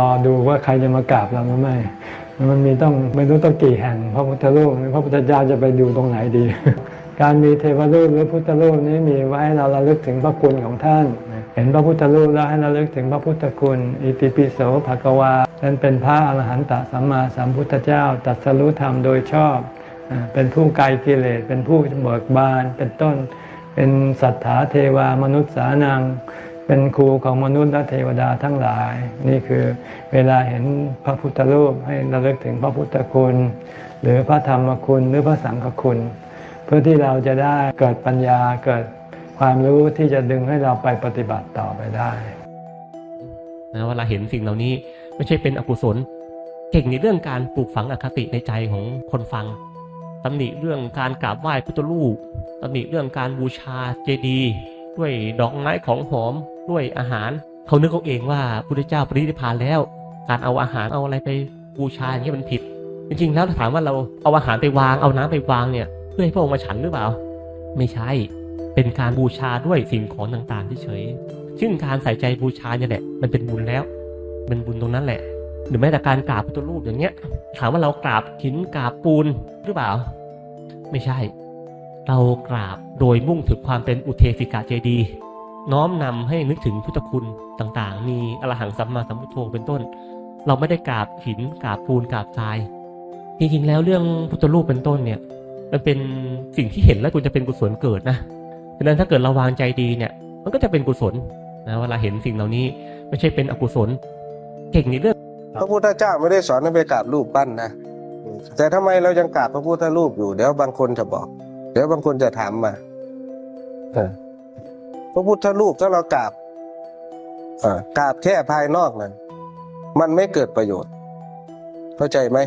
รอดูว่าใครจะมากราบเราหรือไม่ มันมีต้องไม่รู้ต้องกี่แห่งพระพุทธรูปพระพุทธเจ้าจะไปอยู่ตรงไหนดี การมีเทวรูปหรือพุทธรูปนี้มีไว้ให้เราระลึกถึงพระคุณของท่าน เห็นพระพุทธรูปแล้วให้ระลึกถึงพระพุทธคุณ อิติปิโสภะกวาท่านเป็นพระอรหันตสัมมาสัมพุทธเจ้าตรัสรู้ธรรมโดยชอบ เป็นผู้ไกลกิเลส เป็นผู้เบิกบาน เป็นต้น เป็นสัทธาเทวามนุษย์สานัง เป็นครูของมนุษย์และเทวดาทั้งหลาย นี่คือเวลาเห็นพระพุทธรูปให้ระลึกถึงพระพุทธคุณ หรือพระธรรมคุณหรือพระสังฆคุณ เพื่อที่เราจะได้เกิดปัญญาเกิดความรู้ที่จะดึงให้เราไปปฏิบัติต่อไปได้นะเวลาเห็นสิ่งเหล่านี้ไม่ใช่เป็นอกุศล เก่งในเรื่องการปลูกฝังอคติในใจของคนฟังตำหนิเรื่องการกราบไหว้พุทธรูปตำหนิเรื่องการบูชาเจดีย์ ด้วยดอกไม้ของหอมด้วยอาหาร เขานึกเอาเองว่าพุทธเจ้าปรินิพพานแล้ว การเอาอาหารเอาอะไรไปบูชาอย่างนี้มันผิด จริงๆแล้วถามว่าเราเอาอาหารไปวางเอาน้ำไปวางเนี่ย เพื่อให้พระองค์มาฉันหรือเปล่า ไม่ใช่ เป็นการบูชาด้วยสิ่งของต่างๆเฉยๆซึ่งการใส่ใจบูชาเนี่ยแหละมันเป็นบุญแล้วเป็นบุญตรงนั้นแหละหรือแม้แต่การกราบพุทธรูปอย่างเงี้ย ถามว่าเรากราบหินกราบปูนหรือเปล่า ไม่ใช่ เรากราบโดยมุ่งถึงความเป็นอุเทสิกาเจดี น้อมนำให้นึกถึงพุทธคุณต่างๆ มีอรหังสัมมาสัมพุทโธเป็นต้น เราไม่ได้กราบหินกราบปูนกราบทราย จริงๆแล้วเรื่องพุทธรูปเป็นต้นเนี่ย มันเป็นสิ่งที่เห็นแล้วควรจะเป็นกุศลเกิดนะฉะนั้นถ้าเกิดเราวางใจดีเนี่ย มันก็จะเป็นกุศลนะเวลาเห็นสิ่งเหล่านี้ไม่ใช่เป็นอกุศลเก่งในเรื่องพระพุทธเจ้าไม่ได้สอนให้ไปกราบรูปปั้นนะแต่ทำไมเรายังกราบพระพุทธรูปอยู่เดี๋ยวบางคนจะบอก เดี๋ยวบางคนจะถามมาเออพระพุทธรูปถ้าเรากราบเอ่อกราบแค่ภายนอกนั้น มันไม่เกิดประโยชน์ เข้าใจไหม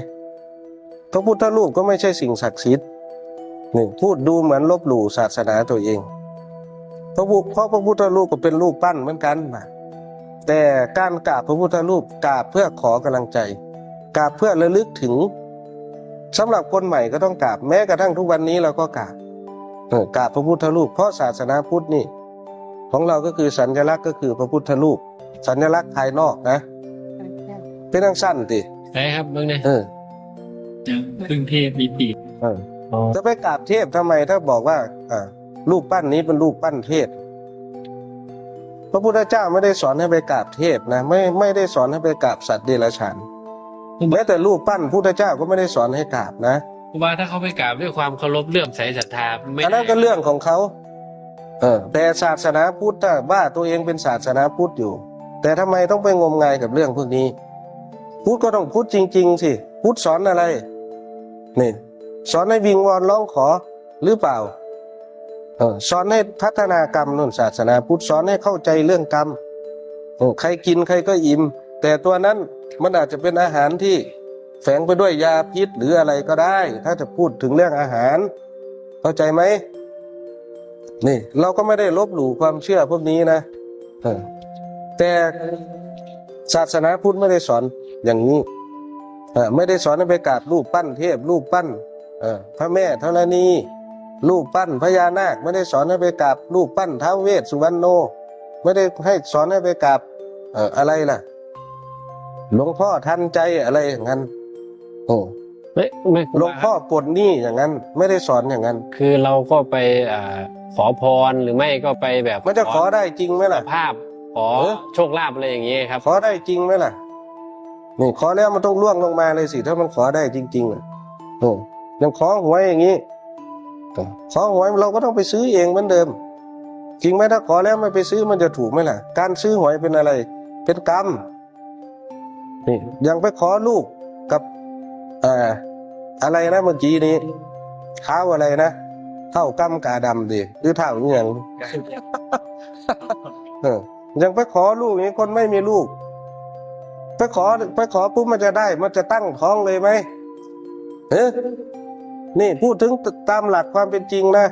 พระพุทธรูปก็ไม่ใช่สิ่งศักดิ์สิทธิ์นี่พูดดูเหมือนลบหลู่ศาสนาตัวเองพระพุเพราะพระพุทธรูปก็เป็นรูปปั้นเหมือนกันนะแต่การกราบพระพุทธรูปกราบเพื่อขอกำลังใจกราบเพื่อระลึกถึง สำหรับคนใหม่ก็ต้องกราบแม้กระทั่งทุกวันนี้เราก็กราบเออกราบพระพุทธรูปเพราะศาสนาพุทธนี่ ของเราก็คือสัญลักษณ์ก็คือพระพุทธรูป สัญลักษณ์ภายนอกนะเป็นทั้งสั้นติใช่ครับเบื้องในเออยังพึ่งเทพมีปีกเออจะไปกราบเทพทำไมถ้าบอกว่าอ่ารูปปั้นนี้เป็นรูปปั้นเทพพระพุทธเจ้าไม่ได้สอนให้ไปกราบเทพนะไม่ไม่ได้สอนให้ไปกราบสัตว์เดรัจฉาน แม้แต่รูปปั้นพุทธเจ้าก็ไม่ได้สอนให้กราบนะครูบาถ้าเขาไปกราบด้วยความเคารพเลื่อมใสศรัทธาไม่อันนั้นก็เรื่องของเขา เออ แต่ศาสนาพุทธถ้าว่าตัวเองเป็นศาสนาพุทธอยู่ แต่ทำไมต้องไปงมงายกับเรื่องพวกนี้ พุทธก็ต้องพุทธจริง ๆ สิ พุทธสอนอะไรนี่สอนให้วิงวอนร้องขอหรือเปล่าเออสอนให้พัฒนากรรมนู่นศาสนาพุทธสอนให้เข้าใจเรื่องกรรมเออใครกินใครก็อิ่ม แต่ตัวนั้น มันอาจจะเป็นอาหารที่แฝงไปด้วยยาพิษหรืออะไรก็ได้ ถ้าจะพูดถึงเรื่องอาหาร เข้าใจไหมนี่ เราก็ไม่ได้ลบหลู่ความเชื่อพวกนี้นะแต่ศาสนาพุทธไม่ได้สอนอย่างนี้ไม่ได้สอนให้ไปกราบรูปปั้นเทพรูปปั้นพระแม่ธรณีรูปปั้นพญานาค ไม่ได้สอนให้ไปกราบรูปปั้นท้าวเวสสุวรรณโน ไม่ได้ให้สอนให้ไปกราบอะไรล่ะ หลวงพ่อทันใจอะไรอย่างนั้น โอ้ไม่ไม่หลวงพ่อปลดหนี้อย่างนั้น ไม่ได้สอนอย่างนั้น คือเราก็ไปอ่าขอพรหรือไม่ก็ไปแบบมันจะขอได้จริงไหมล่ะภาพขอเออโชคลาภอะไรอย่างเงี้ยครับ ขอได้จริงไหมล่ะนี่ขอแล้วมันต้องล่วงลงมาเลยสิถ้ามันขอได้จริง ๆอะโอ้ยังขอหวยอย่างนี้ขอหวยเราก็ต้องไปซื้อเองเหมือนเดิม จริงไหมถ้าขอแล้วไม่ไปซื้อมันจะถูกไหมล่ะ การซื้อหวยเป็นอะไร เป็นกรรม นี่ยังไปขอลูกกับเอ่ออะไรนะเมื่อกี้นี้เท้าอะไรนะเท่ากำกาดำดิหรือเท่าอหย่างเออยังไปขอลูกนี้คนไม่มีลูก ไปขอไปขอปุ๊บมันจะได้ มันจะตั้งท้องเลยไหมเฮ้นี่พูดถึงตามหลักความเป็นจริงนะ